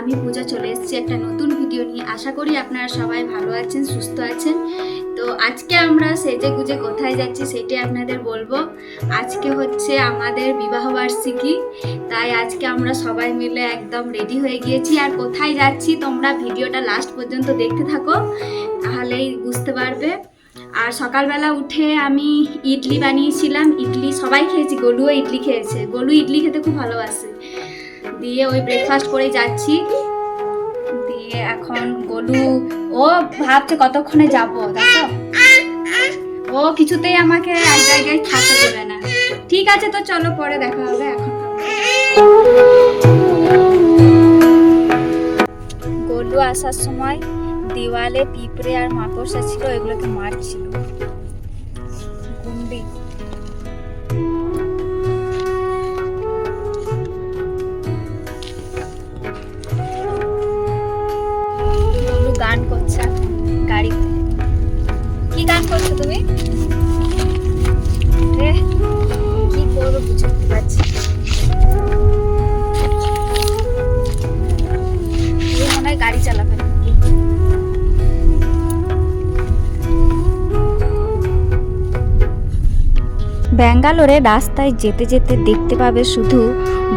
আমি পূজা চলে এসেছি একটা নতুন ভিডিও নিয়ে। আশা করি আপনারা সবাই ভালো আছেন, সুস্থ আছেন। তো আজকে আমরা সেজে গুজে কোথায় যাচ্ছি সেটাই আপনাদের বলব। আজকে হচ্ছে আমাদের বিবাহ বার্ষিকী, তাই আজকে আমরা সবাই মিলে একদম রেডি হয়ে গিয়েছি। আর কোথায় যাচ্ছি তোমরা ভিডিওটা লাস্ট পর্যন্ত দেখতে থাকো। তাহলেই বুঝতে পারবে। আর সকালবেলা উঠে আমি ইডলি বানিয়েছিলাম। ইডলি সবাই খেয়েছি, গোলুও ইডলি খেয়েছে। গলু ইডলি খেতে খুব ভালোবাসে। দিয়ে ওই ব্রেকফাস্ট করে যাচ্ছি। দিয়ে এখন গলু, ও ভাবছে কতক্ষণে যাব দেখো ও কিছুতেই আমাকে এক জায়গায় থাকতে দেবে না। ঠিক আছে তো, চলো পরে দেখা হবে, এখন গলু আসার সময় দেওয়ালে পিঁপড়ে আর মাকড়সা ছিল এগুলোকে মারছিল। ব্যাঙ্গালোরে রাস্তায় যেতে যেতে দেখতে পাবে শুধু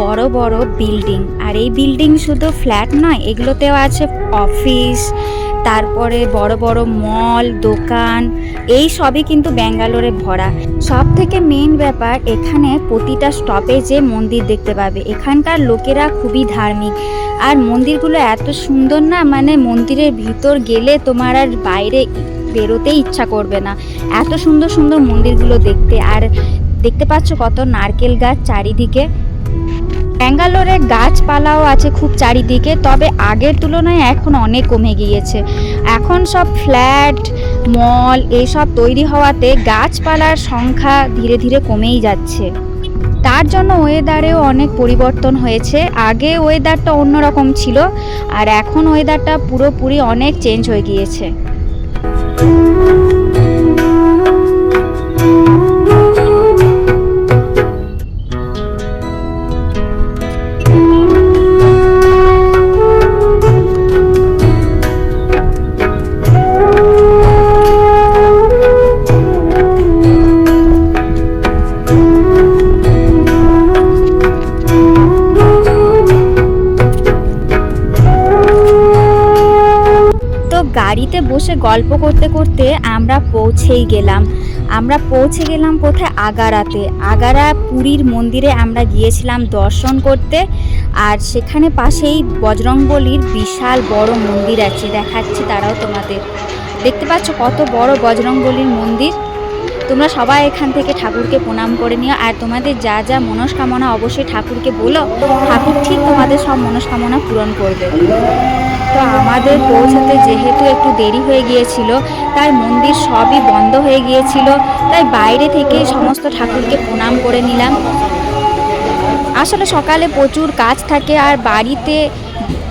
বড় বড় বিল্ডিং। আর এই বিল্ডিং শুধু ফ্ল্যাট নয়, এগুলোতেও আছে অফিস, তারপরে বড় বড় মল, দোকান, এই সবই কিন্তু ব্যাঙ্গালোরে ভরা। সব থেকে মেন ব্যাপার, এখানে প্রতিটা স্টপেজে মন্দির দেখতে পাবে। এখানকার লোকেরা খুবই ধার্মিক। আর মন্দিরগুলো এত সুন্দর না মানে মন্দিরের ভিতর গেলে তোমার আর বাইরে বেরোতেই ইচ্ছা করবে না। এত সুন্দর সুন্দর মন্দিরগুলো দেখতে। আর দেখতে পাচ্ছ কত নারকেল গাছ চারিদিকে? ব্যাঙ্গালোরে গাছপালাও আছে খুব চারিদিকে, তবে আগের তুলনায় এখন অনেক কমে গিয়েছে। এখন সব ফ্ল্যাট, মল এইসব তৈরি হওয়াতে গাছপালার সংখ্যা ধীরে ধীরে কমেই যাচ্ছে। তার জন্য ওয়েদারেও অনেক পরিবর্তন হয়েছে। আগে ওয়েদারটা অন্যরকম ছিল, আর এখন ওয়েদারটা পুরোপুরি অনেক চেঞ্জ হয়ে গিয়েছে। তো গল্প করতে করতে আমরা পৌঁছেই গেলাম। আমরা পৌঁছে গেলাম কোথায়? আগারাতে। আগারা পুরীর মন্দিরে আমরা গিয়েছিলাম দর্শন করতে। আর সেখানে পাশেই বজরংবলির বিশাল বড় মন্দির আছে। দেখাচ্ছি তারাও তোমাদের। দেখতে পাচ্ছ কত বড় বজরংবলির মন্দির? তোমরা সবাই এখান থেকে ঠাকুরকে প্রণাম করে নিও। আর তোমাদের যা যা মনস্কামনা অবশ্যই ঠাকুরকে বলো। ঠাকুর ঠিক তোমাদের সব মনস্কামনা পূরণ করবে। তো আমাদের পৌঁছাতে যেহেতু একটু দেরি হয়ে গিয়েছিল, তাই মন্দির সবই বন্ধ হয়ে গিয়েছিল, তাই বাইরে থেকে সমস্ত ঠাকুরকে প্রণাম করে নিলাম। আসলে সকালে প্রচুর কাজ থাকে আর বাড়িতে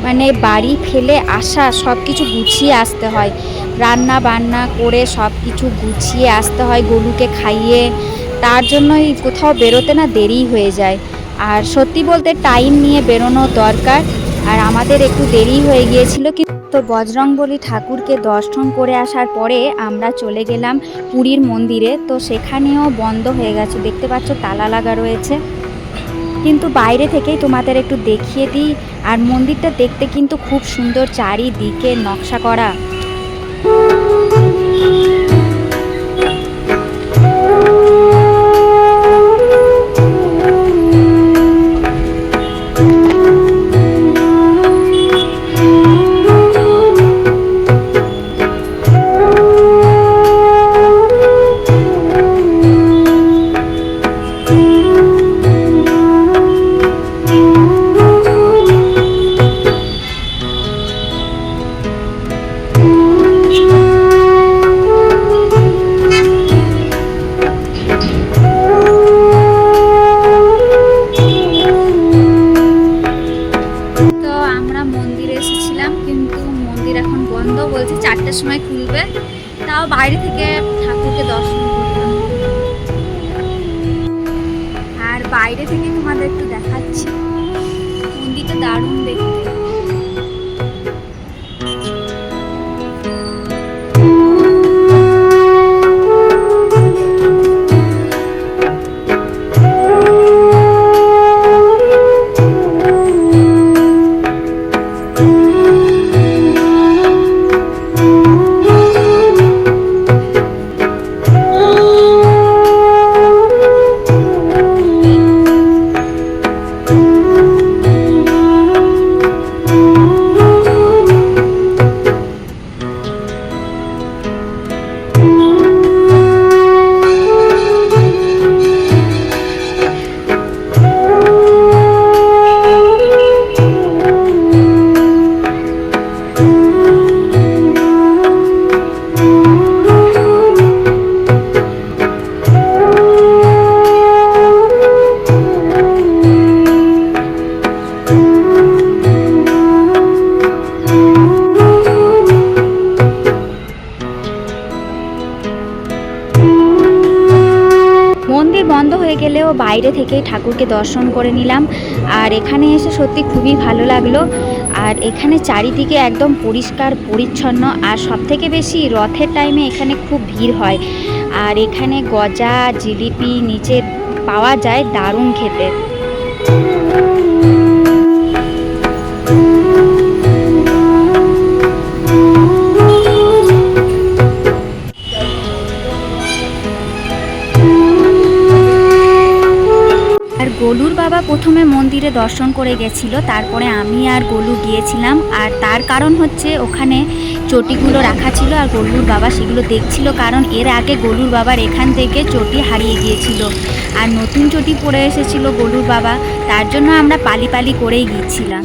মানে বাড়ি ফেলে আসা সব কিছু গুছিয়ে আসতে হয়। রান্না বান্না করে সব কিছু গুছিয়ে আসতে হয়, গরুকে খাইয়ে। তার জন্যই কোথাও বেরোতে না দেরি হয়ে যায়। আর সত্যি বলতে টাইম নিয়ে বেরোনো দরকার। আর আমাদের একটু দেরি হয়ে গিয়েছিল কিন্তু বজরংবলী ঠাকুরকে দর্শন করে আসার পরে আমরা চলে গেলাম পুরীর মন্দিরে। তো সেখানেও বন্ধ হয়ে গেছে। দেখতে পাচ্ছ, তালা লাগা রয়েছে। কিন্তু বাইরে থেকেই তোমাদের একটু দেখিয়ে দিই। আর মন্দিরটা দেখতে কিন্তু খুব সুন্দর, চারিদিকে নকশা করা। বাইরে থেকে তোমাদের একটু দেখাচ্ছি। মন্দিরটা দারুণ দেখতে। থেকেই ঠাকুরকে দর্শন করে নিলাম। আর এখানে এসে সত্যি খুবই ভালো লাগল। আর এখানে চারিদিকে একদম পরিষ্কার, পরিচ্ছন্ন। আর সবথেকে বেশি রথের টাইমে এখানে খুব ভিড় হয়। আর এখানে গজা, জিলিপি নিচে পাওয়া যায় দারুণ খেতে। গোলুর বাবা প্রথমে মন্দিরে দর্শন করে গেছিল, তারপরে আমি আর গোলু গিয়েছিলাম, আর তার কারণ হচ্ছে ওখানে চটিগুলো রাখা ছিল আর গোলুর বাবা সেগুলো দেখছিল, কারণ এর আগে গোলুর বাবার এখান থেকে চটি হারিয়ে গিয়েছিল। আর নতুন চটি পরে এসেছিল গোলুর বাবা, তার জন্য আমরা পালি পালি করেই গিয়েছিলাম।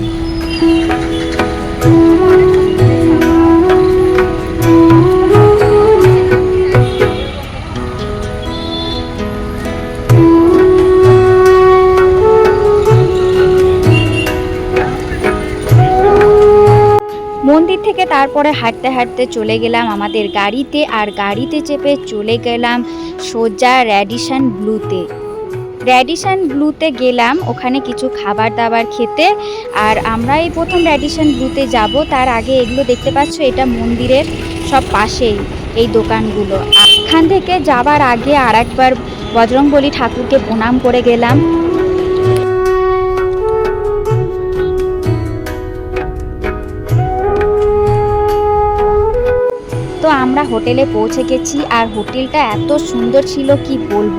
মন্দির থেকে তারপরে হাঁটতে হাঁটতে চলে গেলাম আমাদের গাড়িতে আর গাড়িতে চেপে চলে গেলাম সোজা র্যাডিশন ব্লুতে। র্যাডিশন ব্লুতে গেলাম, ওখানে কিছু খাবার দাবার খেতে আর আমরা এই প্রথম র্যাডিশন ব্লুতে যাব। তার আগে এগুলো দেখতে পাচ্ছ, এটা মন্দিরের সব পাশেই এই দোকানগুলো। এখান থেকে যাবার আগে আর একবার বজরংবলী ঠাকুরকে প্রণাম করে গেলাম। আমরা হোটেলে পৌঁছে গেছি আর হোটেলটা এত সুন্দর ছিল, কি বলব?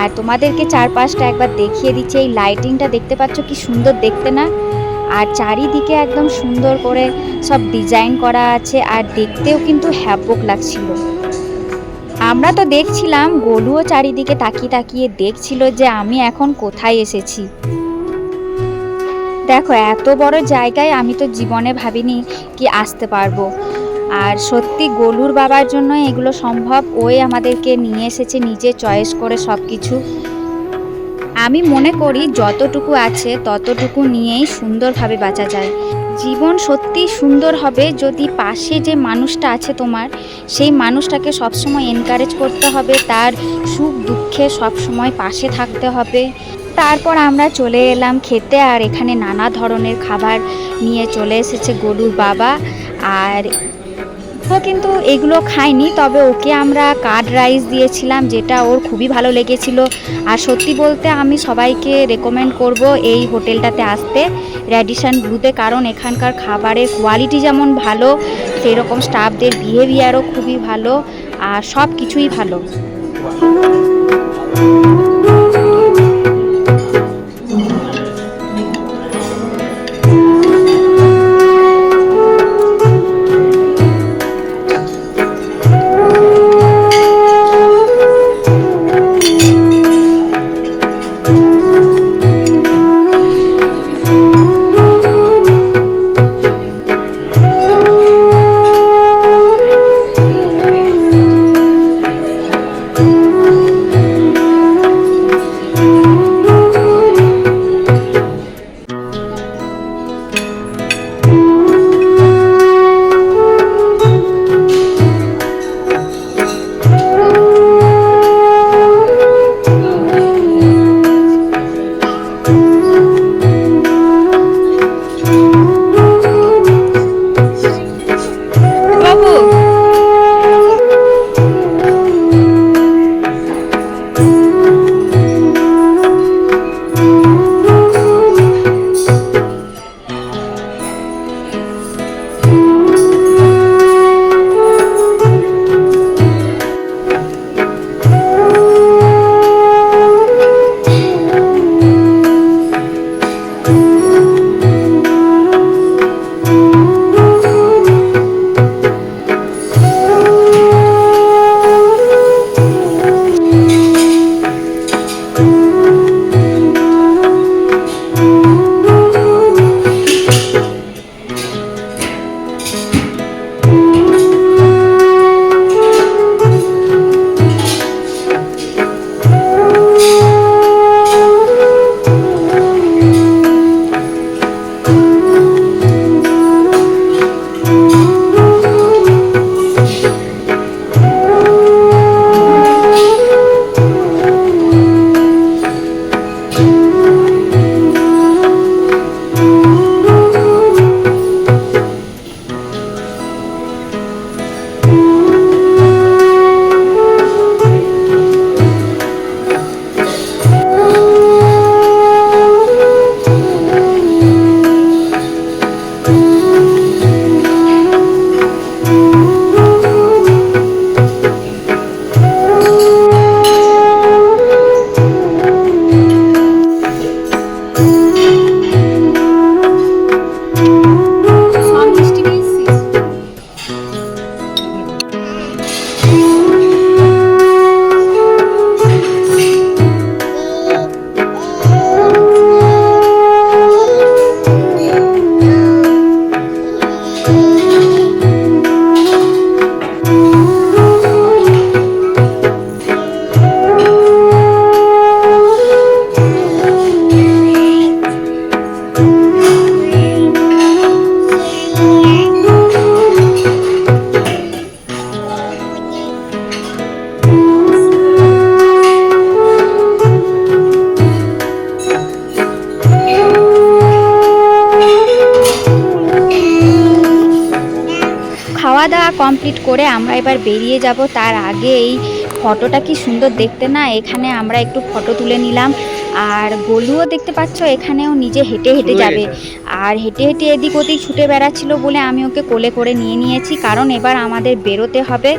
আর তোমাদেরকে চারপাশটা একবার দেখিয়ে দিচ্ছি, এই লাইটিংটা দেখতে পাচ্ছ কি সুন্দর দেখতে না? আর চারিদিকে একদম সুন্দর করে সব ডিজাইন করা আছে আর দেখতেও কিন্তু হ্যাপক লাগছিল। আমরা তো দেখছিলাম, গোলুও চারিদিকে তাকিয়ে তাকিয়ে দেখছিল যে আমি এখন কোথায় এসেছি। দেখো, এত বড় জায়গায় আমি তো জীবনে ভাবিনি কি আসতে পারব। আর সত্যি গোলুর বাবার জন্য এগুলো সম্ভব। ওই আমাদেরকে নিয়ে এসেছে, নিজে চয়েস করে সব কিছু আমি মনে করি যতটুকু আছে ততটুকু নিয়েই সুন্দরভাবে বাঁচা যায়। জীবন সত্যি সুন্দর হবে যদি পাশে যে মানুষটা আছে তোমার, সেই মানুষটাকে সবসময় এনকারেজ করতে হবে, তার সুখ দুঃখে সবসময় পাশে থাকতে হবে। তারপর আমরা চলে এলাম খেতে আর এখানে নানা ধরনের খাবার নিয়ে চলে এসেছে গরুর বাবা। আর ও কিন্তু এগুলো খায়নি, তবে ওকে আমরা কার্ড রাইস দিয়েছিলাম, যেটা ওর খুবই ভালো লেগেছিল। আর সত্যি বলতে আমি সবাইকে রেকমেন্ড করব এই হোটেলটাতে আসতে র্যাডিশন ব্লুতে কারণ এখানকার খাবারের কোয়ালিটি যেমন ভালো সেই রকম স্টাফদের বিহেভিয়ারও খুবই ভালো, আর সব কিছুই ভালো। খাওয়া দাওয়া কমপ্লিট করে আমরা এবার বেরিয়ে যাব। তার আগে এই ফটোটা কি সুন্দর দেখতে না? এখানে আমরা একটু ফটো তুলে নিলাম। আর গলুও দেখতে পাচ্ছ এখানেও নিজে হেঁটে হেঁটে যাবে। আর হেঁটে হেঁটে এদিক ওদিক ছুটে বেড়াচ্ছিল বলে আমি ওকে কোলে করে নিয়ে নিয়েছি। কারণ এবার আমাদের বেরোতে হবে।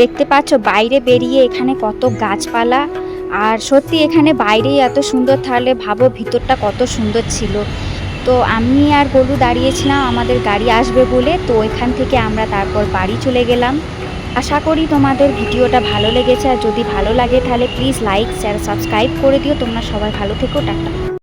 দেখতে পাচ্ছ, বাইরে বেরিয়ে এখানে কত গাছপালা। আর সত্যি এখানে বাইরেই এত সুন্দর, তাহলে ভাবো ভিতরটা কত সুন্দর ছিল। তো আমি আর গলু দাঁড়িয়েছিলাম, আমাদের গাড়ি আসবে বলে। তো ওইখান থেকে আমরা তারপর বাড়ি চলে গেলাম। আশা করি তোমাদের ভিডিওটা ভালো লেগেছে। আর যদি ভালো লাগে, তাহলে প্লিজ লাইক শেয়ার সাবস্ক্রাইব করে দিও। তোমরা সবাই ভালো থেকো, টাটা।